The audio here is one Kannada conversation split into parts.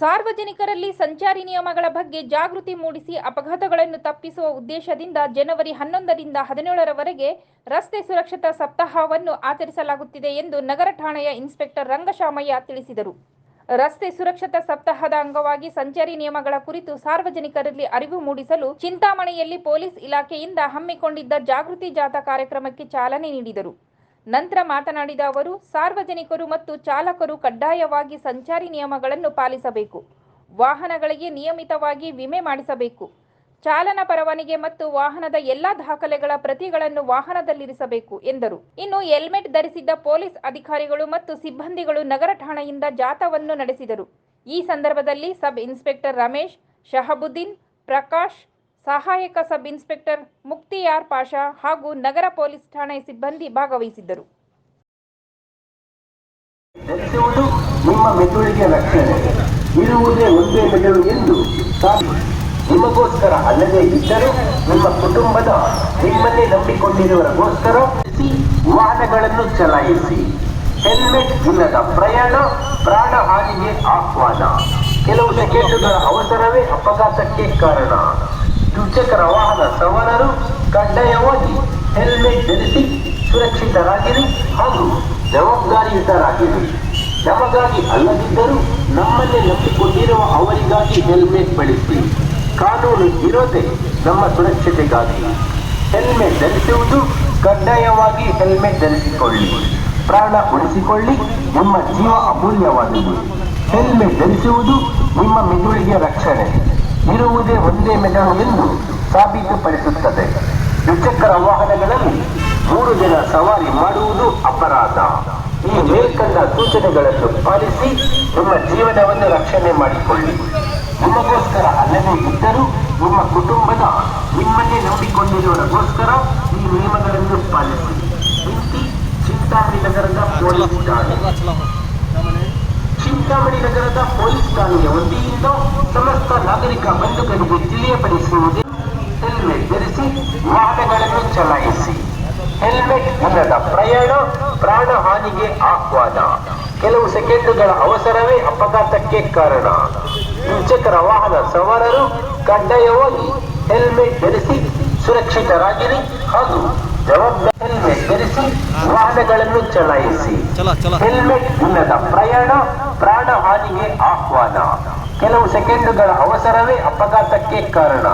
ಸಾರ್ವಜನಿಕರಲ್ಲಿ ಸಂಚಾರಿ ನಿಯಮಗಳ ಬಗ್ಗೆ ಜಾಗೃತಿ ಮೂಡಿಸಿ ಅಪಘಾತಗಳನ್ನು ತಪ್ಪಿಸುವ ಉದ್ದೇಶದಿಂದ ಜನವರಿ ಹನ್ನೊಂದರಿಂದ ಹದಿನೇಳರವರೆಗೆ ರಸ್ತೆ ಸುರಕ್ಷತಾ ಸಪ್ತಾಹವನ್ನು ಆಚರಿಸಲಾಗುತ್ತಿದೆ ಎಂದು ನಗರ ಠಾಣೆಯ ಇನ್ಸ್ಪೆಕ್ಟರ್ ರಂಗಶಾಮಯ್ಯ ತಿಳಿಸಿದರು. ರಸ್ತೆ ಸುರಕ್ಷತಾ ಸಪ್ತಾಹದ ಅಂಗವಾಗಿ ಸಂಚಾರಿ ನಿಯಮಗಳ ಕುರಿತು ಸಾರ್ವಜನಿಕರಲ್ಲಿ ಅರಿವು ಮೂಡಿಸಲು ಚಿಂತಾಮಣಿಯಲ್ಲಿ ಪೊಲೀಸ್ ಇಲಾಖೆಯಿಂದ ಹಮ್ಮಿಕೊಂಡಿದ್ದ ಜಾಗೃತಿ ಜಾಥಾ ಕಾರ್ಯಕ್ರಮಕ್ಕೆ ಚಾಲನೆ ನೀಡಿದರು. ನಂತರ ಮಾತನಾಡಿದ ಅವರು, ಸಾರ್ವಜನಿಕರು ಮತ್ತು ಚಾಲಕರು ಕಡ್ಡಾಯವಾಗಿ ಸಂಚಾರಿ ನಿಯಮಗಳನ್ನು ಪಾಲಿಸಬೇಕು. ವಾಹನಗಳಿಗೆ ನಿಯಮಿತವಾಗಿ ವಿಮೆ ಮಾಡಿಸಬೇಕು. ಚಾಲನಾ ಪರವಾನಿಗೆ ಮತ್ತು ವಾಹನದ ಎಲ್ಲಾ ದಾಖಲೆಗಳ ಪ್ರತಿಗಳನ್ನು ವಾಹನದಲ್ಲಿರಿಸಬೇಕು, ಎಂದರು. ಇನ್ನು ಹೆಲ್ಮೆಟ್ ಧರಿಸಿದ್ದ ಪೊಲೀಸ್ ಅಧಿಕಾರಿಗಳು ಮತ್ತು ಸಿಬ್ಬಂದಿಗಳು ನಗರ ಠಾಣೆಯಿಂದ ಜಾಥಾವನ್ನು ನಡೆಸಿದರು. ಈ ಸಂದರ್ಭದಲ್ಲಿ ಸಬ್ ಇನ್ಸ್ಪೆಕ್ಟರ್ ರಮೇಶ್, ಶಹಬುದ್ದೀನ್, ಪ್ರಕಾಶ್ ಸಹಾಯಕ ಸಬ್ ಇನ್ಸ್ಪೆಕ್ಟರ್ ಮುಕ್ತಿಯಾರ್ ಪಾಷಾ ಹಾಗೂ ನಗರ ಪೊಲೀಸ್ ಠಾಣೆ ಸಿಬ್ಬಂದಿ ಭಾಗವಹಿಸಿದ್ದರು. ನಿಮ್ಮ ಮೆದುಳಿಗೆ ರಕ್ಷಣೆ. ಇರುವುದೇ ಒಂದೇ ಮೆದುಳು ಎಂದು ನಿಮಗೋಸ್ಕರ ಅಲ್ಲದೆ ಇದ್ದರೆ ನಿಮ್ಮ ಕುಟುಂಬದ ನಿಮ್ಮನ್ನೇ ನಂಬಿಕೊಂಡಿರುವವರಿಗೋಸ್ಕರ ವಾಹನಗಳನ್ನು ಚಲಾಯಿಸಿ. ಹೆಲ್ಮೆಟ್ ಇಲ್ಲದ ಪ್ರಯಾಣ, ಪ್ರಾಣ ಹಾನಿಗೆ ಆಹ್ವಾನ. ಕೆಲವು ಸೆಕೆಂಡುಗಳ ಅವಸರವೇ ಅಪಘಾತಕ್ಕೆ ಕಾರಣ. ದ್ವಿಚಕ್ರ ವಾಹನ ಸವಾರರು ಕಡ್ಡಾಯವಾಗಿ ಹೆಲ್ಮೆಟ್ ಧರಿಸಿ ಸುರಕ್ಷಿತರಾಗಿರಿ ಹಾಗೂ ಜವಾಬ್ದಾರಿಯುತರಾಗಿರಿ. ನಮಗಾಗಿ ಅಲ್ಲದಿದ್ದರೂ ನಮ್ಮನ್ನೇ ನಂಬಿಕೊಂಡಿರುವ ಅವರಿಗಾಗಿ ಹೆಲ್ಮೆಟ್ ಬಳಸಿ. ಕಾನೂನು ಇರೋದೆ ನಮ್ಮ ಸುರಕ್ಷತೆಗಾಗಿ. ಹೆಲ್ಮೆಟ್ ಧರಿಸುವುದು ಕಡ್ಡಾಯವಾಗಿ ಹೆಲ್ಮೆಟ್ ಧರಿಸಿಕೊಳ್ಳಿ. ಪ್ರಾಣ ಉಳಿಸಿಕೊಳ್ಳಿ, ನಿಮ್ಮ ಜೀವ ಅಮೂಲ್ಯವಾದುದು. ಹೆಲ್ಮೆಟ್ ಧರಿಸುವುದು ನಿಮ್ಮ ಮೆದುಳಿಗೆ ರಕ್ಷಣೆ. ಇರುವುದೇ ಒಂದೇ ಮೆದುಳು ಎಂದು ಸಾಬೀತುಪಡಿಸುತ್ತದೆ. ದ್ವಿಚಕ್ರ ವಾಹನಗಳಲ್ಲಿ ಮೂರು ಜನ ಸವಾರಿ ಮಾಡುವುದು ಅಪರಾಧ. ಈ ಮೇಲ್ಕಂಡ ಸೂಚನೆಗಳನ್ನು ಪಾಲಿಸಿ ನಿಮ್ಮ ಜೀವನವನ್ನು ರಕ್ಷಣೆ ಮಾಡಿಕೊಳ್ಳಿ. ನಿಮಗೋಸ್ಕರ ಅಲ್ಲದೆ ಇದ್ದರೂ ನಿಮ್ಮ ಕುಟುಂಬದ ನಿಮ್ಮನ್ನೇ ನಂಬಿಕೊಂಡಿರುವವರಿಗೋಸ್ಕರ ಈ ನಿಯಮಗಳನ್ನು ಪಾಲಿಸಿ. ಇಂತಿ ಚಿಂತಾಮಣಿ ನಗರದ ಪೊಲೀಸ್ ಠಾಣೆ. ಚಿಂತಾಮಣಿ ನಗರದ ಪೊಲೀಸ್ ಠಾಣೆಯ ವತಿಯಿಂದ ಸಮಸ್ತ ನಾಗರಿಕ ಬಂಧುಗಳಿಗೆ ತಿಳಿಯಪಡಿಸುವುದು ಹೆಲ್ಮೆಟ್ ಧರಿಸಿ ವಾಹನಗಳನ್ನು ಚಲಾಯಿಸಿ. ಹೆಲ್ಮೆಟ್ ಇಲ್ಲದ ಪ್ರಯಾಣ ಪ್ರಾಣ ಹಾನಿಗೆ ಆಹ್ವಾನ. ಕೆಲವು ಸೆಕೆಂಡುಗಳ ಅವಸರವೇ ಅಪಘಾತಕ್ಕೆ ಕಾರಣ. ದ್ವಿಚಕ್ರ ವಾಹನ ಸವಾರರು ಕಡ್ಡಾಯವಾಗಿ ಹೆಲ್ಮೆಟ್ ಧರಿಸಿ ಸುರಕ್ಷಿತರಾಗಿರಿ ಹಾಗೂ ಜವಾಬ್ದಾರಿ ಹೆಲ್ಮೆಟ್ ಧರಿಸಿ ವಾಹನಗಳನ್ನು ಚಲಾಯಿಸಿ. ಚಲೋ ಚಲೋ. ಹೆಲ್ಮೆಟ್ ಇಲ್ಲದ ಪ್ರಯಾಣ ಪ್ರಾಣ ಹಾನಿಗೆ ಆಹ್ವಾನ. ಕೆಲವು ಸೆಕೆಂಡುಗಳ ಅವಸರವೇ ಅಪಘಾತಕ್ಕೆ ಕಾರಣ.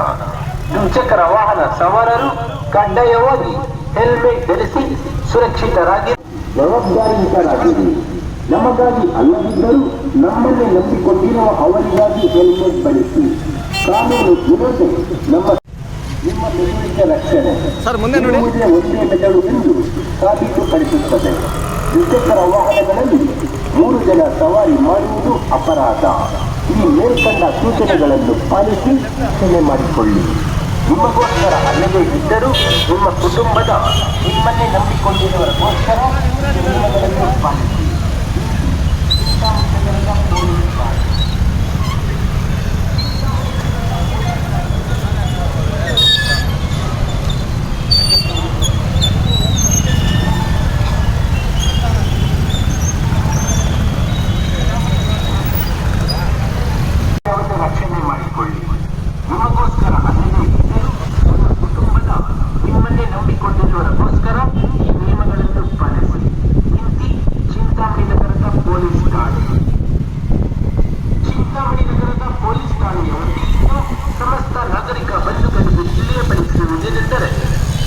ದ್ವಿಚಕ್ರ ವಾಹನ ಸವಾರರು ಕಡ್ಡಾಯವಾಗಿ ಹೆಲ್ಮೆಟ್ ಧರಿಸಿ ಸುರಕ್ಷಿತರಾಗಿ ಜವಾಬ್ದಾರಿಯುತರಾಗಿರಿ. ನಮಗಾಗಿ ಅಲ್ಲದಿದ್ದರೂ ನಮ್ಮನ್ನೇ ನಂಬಿಕೊಂಡಿರುವ ಅವರಿಗಾಗಿ ಹೆಲ್ಮೆಟ್ ಬಳಸಿ ಕಾನೂನು ಇರೋದೇ ನಮ್ಮ ನಿಮ್ಮ ಬೆದರಿಕೆ ರಕ್ಷಣೆ. ಒಂದೇ ಮೆದುಳು ಎಂದು ಸಾಬೀತುಪಡಿಸುತ್ತದೆ. ದ್ವಿಚಕ್ರ ವಾಹನಗಳಲ್ಲಿ ಮೂರು ಜನ ಸವಾರಿ ಮಾಡುವುದು ಅಪರಾಧ. ಈ ಮೇಲ್ಕಂಡ ಸೂಚನೆಗಳನ್ನು ಪಾಲಿಸಿ ರಕ್ಷಣೆ ಮಾಡಿಕೊಳ್ಳಿ. ನಿಮಗೋಸ್ಕರ ಅಲ್ಲದೆ ಇದ್ದರೂ ನಿಮ್ಮ ಕುಟುಂಬದ ನಿಮ್ಮನ್ನೇ ನಂಬಿಕೊಂಡಿರುವವರಿಗೋಸ್ಕರ ಈ ನಿಯಮಗಳನ್ನು ಪಾಲಿಸಿ ಜೀವನವನ್ನು ರಕ್ಷಣೆ ಮಾಡಿಕೊಳ್ಳಿ ನಿಮಗೋಸ್ಕರ ಅಲ್ಲದೆ ಇದ್ದರೂ ನಿಮ್ಮ ಕುಟುಂಬದ ನಿಮ್ಮನ್ನೇ ನಂಬಿಕೊಂಡಿರುವವರಿಗೋಸ್ಕರ ಈ ನಿಯಮಗಳನ್ನು ಪಾಲಿಸಿ ಇಂತಿ ಚಿಂತಾಮಣಿ ನಗರದ ಪೊಲೀಸ್ ಠಾಣೆ ಚಿಂತಾಮಣಿ ನಗರದ ಪೊಲೀಸ್ ಠಾಣೆಯ ವತಿಯಿಂದ ಸಮಸ್ತ ನಾಗರಿಕ ಬಂಧುಗಳಿಗೆ ತಿಳಿಯಪಡಿಸುವುದೇನೆಂದರೆ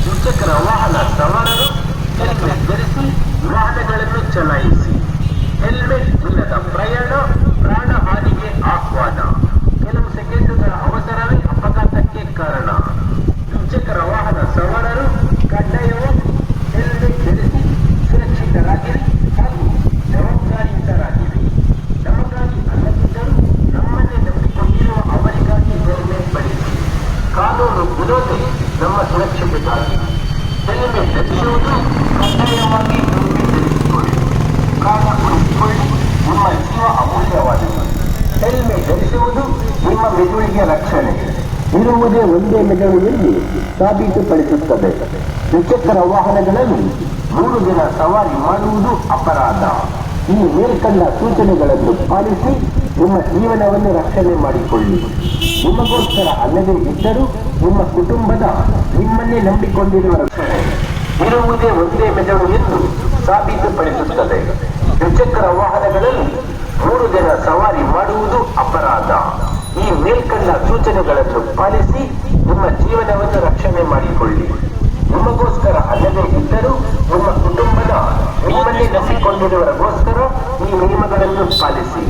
ದ್ವಿಚಕ್ರ ವಾಹನ ಸವಾರರು ಹೆಲ್ಮೆಟ್ ಧರಿಸಿ ವಾಹನಗಳನ್ನು ಚಲಾಯಿಸಿ. ಹೆಲ್ಮೆಟ್ ಇಲ್ಲದ ಪ್ರಯಾಣ, ಪ್ರಾಣ ಹಾನಿಗೆ ಆಹ್ವಾನ. ಕೆಲವು ಸೆಕೆಂಡುಗಳ ಅವಸರವೇ ಅಪಘಾತಕ್ಕೆ ಕಾರಣ. ದ್ವಿಚಕ್ರ ವಾಹನ ಸವಾರರು, ಕಡ್ಡಾಯವು ಹೆಲ್ಮೆಟ್ ಧರಿಸಿ ಸುರಕ್ಷಿತರಾಗಿರಿ ಹಾಗೂ ಜವಾಬ್ದಾರಿಯುತರಾಗಿರಿ. ನಮಗಾಗಿ ಅಲ್ಲದಿದ್ದರೂ ನಮ್ಮನ್ನೇ ನಂಬಿಕೊಂಡಿರುವ ಅವರಿಗಾಗಿ ಹೆಲ್ಮೆಟ್ ಬಳಸಿ ಕಾನೂನು ವಿರೋಧಿ ನಮ್ಮ ಸುರಕ್ಷತೆಗಾಗಿ ಹೆಲ್ಮೆಟ್ ಧರಿಸುವುದು ಕಡ್ಡಾಯವಾಗಿ ಹೆಲ್ಮೆಟ್ ಧರಿಸಿಕೊಳ್ಳಿ ಪ್ರಾಣ ಉಳಿಸಿಕೊಳ್ಳಿ ನಿಮ್ಮ ಜೀವ ಅಮೂಲ್ಯವಾದದ್ದು ಹೆಲ್ಮೆಟ್ ಧರಿಸುವುದು ನಿಮ್ಮ ಮೆದುಳಿಗೆ ರಕ್ಷಣೆ ಇರುವುದೇ ಒಂದೇ ಮೆದುಳಿನಲ್ಲಿ ಸಾಬೀತುಪಡಿಸುತ್ತದೆ. ದ್ವಿಚಕ್ರ ವಾಹನಗಳಲ್ಲಿ ಮೂರು ದಿನ ಸವಾರಿ ಮಾಡುವುದು ಅಪರಾಧ. ಈ ಮೇಲ್ಕಂಡ ಸೂಚನೆಗಳನ್ನು ಪಾಲಿಸಿ ನಿಮ್ಮ ಜೀವನವನ್ನು ರಕ್ಷಣೆ ಮಾಡಿಕೊಳ್ಳಿ. ನಿಮಗೋಸ್ಕರ ಅಲ್ಲದೆ ಇದ್ದರೂ ನಿಮ್ಮ ಕುಟುಂಬದ ನಿಮ್ಮನ್ನೇ ನಂಬಿಕೊಂಡಿರುವ ರಕ್ಷಣೆ. ಇರುವುದೇ ಒಂದೇ ಮೆದುಳು ಎಂದು ಸಾಬೀತುಪಡಿಸುತ್ತದೆ. ದ್ವಿಚಕ್ರ ವಾಹನಗಳಲ್ಲಿ ಮೂರು ಜನ ಸವಾರಿ ಮಾಡುವುದು ಅಪರಾಧ. ಈ ಮೇಲ್ಕಂಡ ಸೂಚನೆಗಳನ್ನು ಪಾಲಿಸಿ ನಿಮ್ಮ ಜೀವನವನ್ನು ರಕ್ಷಣೆ ಮಾಡಿಕೊಳ್ಳಿ. ನಿಮಗೋಸ್ಕರ ಅಲ್ಲದೆ ಇದ್ದರೂ ನಿಮ್ಮ ಕುಟುಂಬದ ನಿಮ್ಮಲ್ಲಿ ನಂಬಿಕೊಂಡಿರುವವರಿಗೋಸ್ಕರ ಈ ನಿಯಮಗಳನ್ನು ಪಾಲಿಸಿ.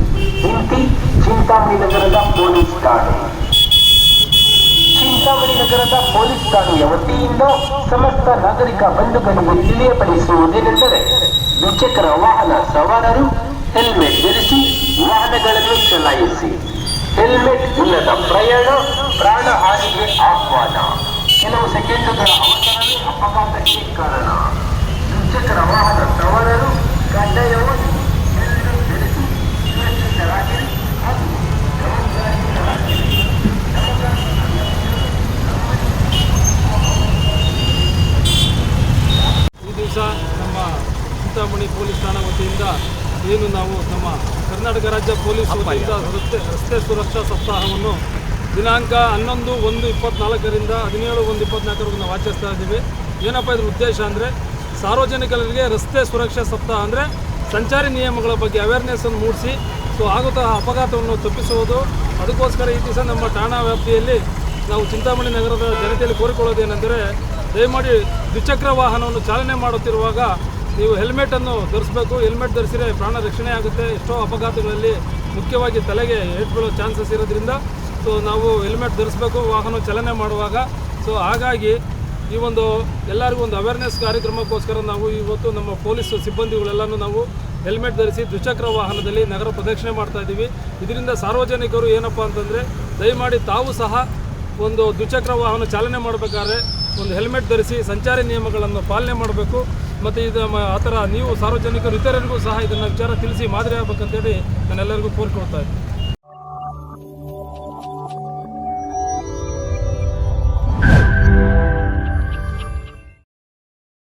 ಇಂತಿ ಚಿಂತಾಮಣಿ ನಗರದ ಪೊಲೀಸ್ ಠಾಣೆ. ಚಿಂತಾಮಣಿ ನಗರದ ಪೊಲೀಸ್ ಠಾಣೆಯ ವತಿಯಿಂದ ಸಮಸ್ತ ನಾಗರಿಕ ಬಂಧುಗಳಿಗೆ ತಿಳಿಯಪಡಿಸುವುದೇನೆಂದರೆ ದ್ವಿಚಕ್ರ ವಾಹನ ಸವಾರರು ಹೆಲ್ಮೆಟ್ ಧರಿಸಿ ವಾಹನಗಳನ್ನು ಚಲಾಯಿಸಿ. ಹೆಲ್ಮೆಟ್ ಇಲ್ಲದ ಪ್ರಯಾಣ, ಪ್ರಾಣ ಹಾನಿಗೆ ಆಹ್ವಾನ. ಕೆಲವು ಸೆಕೆಂಡುಗಳ ಅವಸರವೇ ಅಪಘಾತಕ್ಕೆ ಕಾರಣ. ದ್ವಿಚಕ್ರ ವಾಹನ ಸವಾರರು ಕಡ್ಡಾಯವಾಗಿ ಹೆಲ್ಮೆಟ್ ಧರಿಸಿ ಸುರಕ್ಷಿತರಾಗಿರಿ ಹಾಗೂ ಜವಾಬ್ದಾರಿಯುತರಾಗಿರಿ ಈ ದಿವಸ ನಮ್ಮ ಚಿಂತಾಮಣಿ ಪೊಲೀಸ್ ಠಾಣಾ ವತಿಯಿಂದ ಏನು ನಾವು ನಮ್ಮ ಕರ್ನಾಟಕ ರಾಜ್ಯ ಪೊಲೀಸ್ ವತಿಯಿಂದ ರಸ್ತೆ ರಸ್ತೆ ಸುರಕ್ಷಾ ಸಪ್ತಾಹವನ್ನು ದಿನಾಂಕ ಹನ್ನೊಂದು, ಒಂದು, ಇಪ್ಪತ್ನಾಲ್ಕರಿಂದ ಹದಿನೇಳು, ಒಂದು, ಇಪ್ಪತ್ನಾಲ್ಕರವರೆಗೂ ನಾವು ಆಚರಿಸ್ತಾ ಇದ್ದೀವಿ. ಏನಪ್ಪ ಇದ್ರ ಉದ್ದೇಶ ಅಂದರೆ ಸಾರ್ವಜನಿಕರಿಗೆ ರಸ್ತೆ ಸುರಕ್ಷಾ ಸಪ್ತಾಹ ಅಂದರೆ ಸಂಚಾರಿ ನಿಯಮಗಳ ಬಗ್ಗೆ ಅವೇರ್ನೆಸ್ಸನ್ನು ಮೂಡಿಸಿ, ಸೊ ಆಗುತ್ತಾ ಅಪಘಾತವನ್ನು ತಪ್ಪಿಸುವುದು. ಅದಕ್ಕೋಸ್ಕರ ಈ ದಿವಸ ನಮ್ಮ ಠಾಣಾ ವ್ಯಾಪ್ತಿಯಲ್ಲಿ ನಾವು ಚಿಂತಾಮಣಿ ನಗರದ ಜನತೆಯಲ್ಲಿ ಕೋರಿಕೊಳ್ಳೋದೇನೆಂದರೆ, ದಯಮಾಡಿ ದ್ವಿಚಕ್ರ ವಾಹನವನ್ನು ಚಾಲನೆ ಮಾಡುತ್ತಿರುವಾಗ ನೀವು ಹೆಲ್ಮೆಟನ್ನು ಧರಿಸಬೇಕು, ಹೆಲ್ಮೆಟ್ ಧರಿಸಿದರೆ ಪ್ರಾಣ ರಕ್ಷಣೆ ಆಗುತ್ತೆ. ಎಷ್ಟೋ ಅಪಘಾತಗಳಲ್ಲಿ ಮುಖ್ಯವಾಗಿ ತಲೆಗೆ ಏಟ್ ಬೀಳೋ ಚಾನ್ಸಸ್ ಇರೋದ್ರಿಂದ ಸೊ ನಾವು ಹೆಲ್ಮೆಟ್ ಧರಿಸಬೇಕು, ವಾಹನ ಚಲನೆ ಮಾಡುವಾಗ. ಸೊ ಹಾಗಾಗಿ ಈ ಒಂದು ಎಲ್ಲರಿಗೂ ಒಂದು ಅವೇರ್ನೆಸ್ ಕಾರ್ಯಕ್ರಮಕ್ಕೋಸ್ಕರ ನಾವು ಇವತ್ತು ನಮ್ಮ ಪೊಲೀಸ್ ಸಿಬ್ಬಂದಿಗಳೆಲ್ಲನೂ ನಾವು ಹೆಲ್ಮೆಟ್ ಧರಿಸಿ ದ್ವಿಚಕ್ರ ವಾಹನದಲ್ಲಿ ನಗರ ಪ್ರದಕ್ಷಿಣೆ ಮಾಡ್ತಾ ಇದ್ದೀವಿ. ಇದರಿಂದ ಸಾರ್ವಜನಿಕರು ಏನಪ್ಪ ಅಂತಂದರೆ, ದಯಮಾಡಿ ತಾವು ಸಹ ಒಂದು ದ್ವಿಚಕ್ರ ವಾಹನ ಚಾಲನೆ ಮಾಡಬೇಕಾದ್ರೆ ಒಂದು ಹೆಲ್ಮೆಟ್ ಧರಿಸಿ ಸಂಚಾರಿ ನಿಯಮಗಳನ್ನು ಪಾಲನೆ ಮಾಡಬೇಕು. ಮತ್ತು ಇದು ಆ ಥರ ನೀವು ಸಾರ್ವಜನಿಕರು ಇತರರಿಗೂ ಸಹ ಇದನ್ನು ವಿಚಾರ ತಿಳಿಸಿ ಮಾದರಿ ಆಗಬೇಕಂತೇಳಿ ನಾನೆಲ್ಲರಿಗೂ ಕೋರಿಕೊಳ್ತಾ ಇದ್ದೀನಿ.